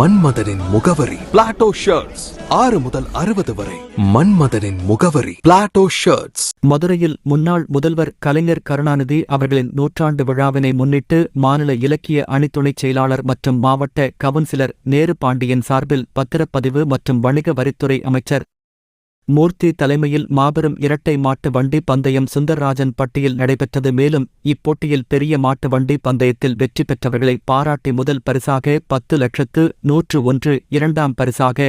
மன்மதனின் முகவரி. Plato shirts ஆறு முதல் அறுபது வரை. மன்மதனின் முகவரி. பிளாட்டோ ஷர்ட்ஸ் மதுரையில் முன்னாள் முதல்வர் கலைஞர் கருணாநிதி அவர்களின் நூற்றாண்டு விழாவினை முன்னிட்டு மாநில இலக்கிய அணித்துணைச் செயலாளர் மற்றும் மாவட்ட கவுன்சிலர் நேரு பாண்டியன் சார்பில் பத்திரப்பதிவு மற்றும் வணிக வரித்துறை அமைச்சர் மூர்த்தி தலைமையில் மாபெரும் இரட்டை மாட்டு வண்டி பந்தயம் சுந்தர்ராஜன் பட்டியில் நடைபெற்றது. மேலும் இப்போட்டியில் பெரிய மாட்டு வண்டி பந்தயத்தில் வெற்றி பெற்றவர்களை பாராட்டி முதல் பரிசாக பத்து லட்சத்து நூற்று ஒன்று இரண்டாம் பரிசாக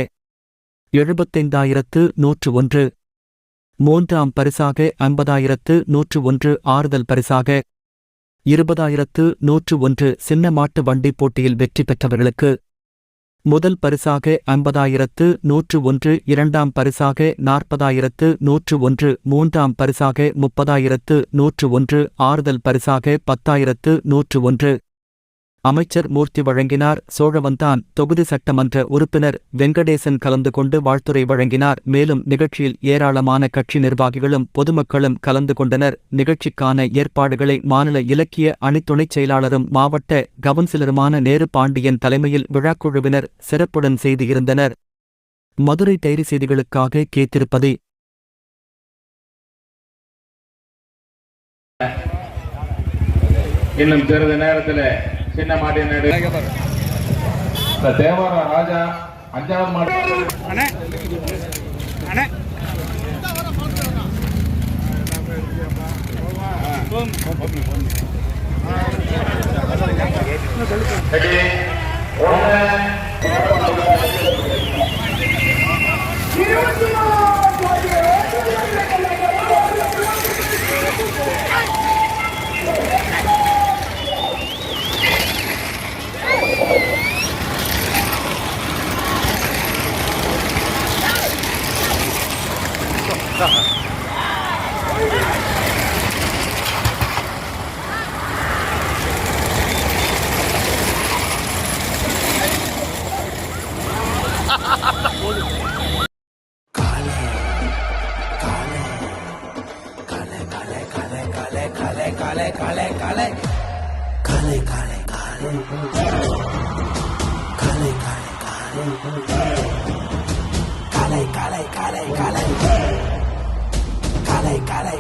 எழுபத்தைந்தாயிரத்து நூற்று ஒன்று மூன்றாம் பரிசாக ஐம்பதாயிரத்து நூற்று ஒன்று ஆறுதல் பரிசாக இருபதாயிரத்து நூற்று ஒன்று. சின்ன மாட்டு வண்டி போட்டியில் வெற்றி பெற்றவர்களுக்கு முதல் பரிசாக ஐம்பதாயிரத்து நூற்று ஒன்று இரண்டாம் பரிசாக நாற்பதாயிரத்து நூற்று ஒன்று மூன்றாம் பரிசாக முப்பதாயிரத்து நூற்று ஒன்று ஆறுதல் பரிசாக பத்தாயிரத்து நூற்று ஒன்று. அமைச்சர் மூர்த்தி வழங்கினார். சோழவந்தான் தொகுதி சட்டமன்ற உறுப்பினர் வெங்கடேசன் கலந்து கொண்டு வாழ்த்துரை வழங்கினார். மேலும் நிகழ்ச்சியில் ஏராளமான கட்சி நிர்வாகிகளும் பொதுமக்களும் கலந்து கொண்டனர். நிகழ்ச்சிக்கான ஏற்பாடுகளை மாநில இலக்கிய அணித்துணைச் செயலாளரும் மாவட்ட கவுன்சிலருமான நேரு பாண்டியன் தலைமையில் விழாக்குழுவினர் சிறப்புடன் செய்திருந்தனர் மதுரை டைரி செய்திகளுக்காக கேத்திருப்பது இன்னும் சிறிது நேரத்தில் சின்ன மாட்டின் நடு. இந்த தேவார ராஜா அஞ்சாவது ரெடி. ஒன்று जाता है काले काले काले काले काले काले काले काले काले काले काले काले काले काले काले काले काले काले काले